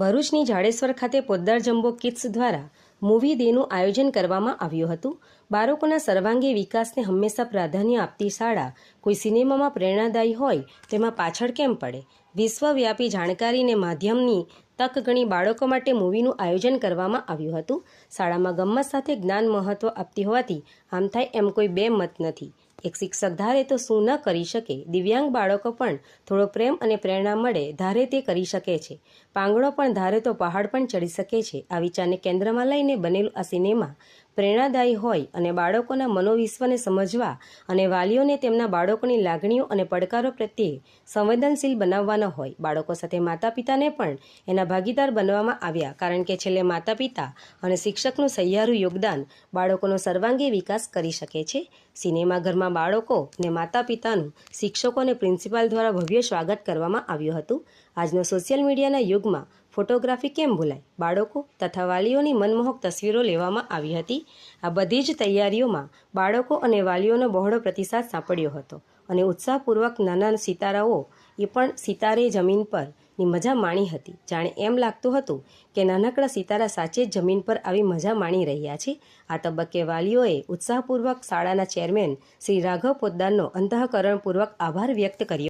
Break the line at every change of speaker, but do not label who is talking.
ભરૂચની જાડેશ્વર ખાતે Poddar jumbo kids દ્વારા મૂવી ડેનું આયોજન કરવામાં આવ્યું હતું. બાળકોના સર્વાંગી વિકાસને હંમેશા પ્રાધાન્ય આપતી શાળા કોઈ સિનેમામાં પ્રેરણાદાયી હોય તેમાં પાછળ કેમ પડે? વિશ્વવ્યાપી જાણકારીને માધ્યમની તક ગણી બાળકો માટે મૂવીનું આયોજન કરવામાં આવ્યું હતું. શાળામાં ગમ્મત સાથે જ્ઞાન મહત્વ આપતી હોવાથી આમ થાય એમ કોઈ બે મત નથી. એક શિક્ષક ધારે તો શું ન કરી શકે? દિવ્યાંગ બાળકો પણ થોડો પ્રેમ અને પ્રેરણા મળે, ધારે તે કરી શકે છે. પાંગળો પણ ધારે તો પહાડ પણ ચડી શકે છે. આ વિચારને કેન્દ્રમાં લઈને બનેલું આ સિનેમા પ્રેરણાદાયી હોય અને બાળકોના મનોવિશ્વને સમજવા અને વાલીઓને તેમના બાળકોની લાગણીઓ અને પડકારો પ્રત્યે સંવેદનશીલ બનાવવાના હોય. બાળકો સાથે માતા પિતાને પણ એના ભાગીદાર બનવામાં આવ્યા, કારણ કે છેલ્લે માતા પિતા અને શિક્ષકનું સહિયારું યોગદાન બાળકોનો સર્વાંગી વિકાસ કરી શકે છે. સિનેમાઘરમાં બાળકો અને માતા પિતાનું શિક્ષકો અને પ્રિન્સિપાલ દ્વારા ભવ્ય સ્વાગત કરવામાં આવ્યું હતું. આજનો સોશિયલ મીડિયાના યુગમાં ફોટોગ્રાફી કેમ ભૂલાય? બાળકો તથા વાલીઓની મનમોહક તસવીરો લેવામાં આવી હતી. આ બધી જ તૈયારીઓમાં બાળકો અને વાલીઓનો બહોળો પ્રતિસાદ સાંપડ્યો હતો અને ઉત્સાહપૂર્વક નાના સિતારાઓ, એ પણ સિતારે જમીન પરની મજા માણી હતી. જાણે એમ લાગતું હતું કે નાનકડા સિતારા સાચે જ જમીન પર આવી મજા માણી રહ્યા છે. આ તબક્કે વાલીઓએ ઉત્સાહપૂર્વક શાળાના ચેરમેન શ્રી રાઘવ પોદ્દારનો અંતઃકરણપૂર્વક આભાર વ્યક્ત કર્યો.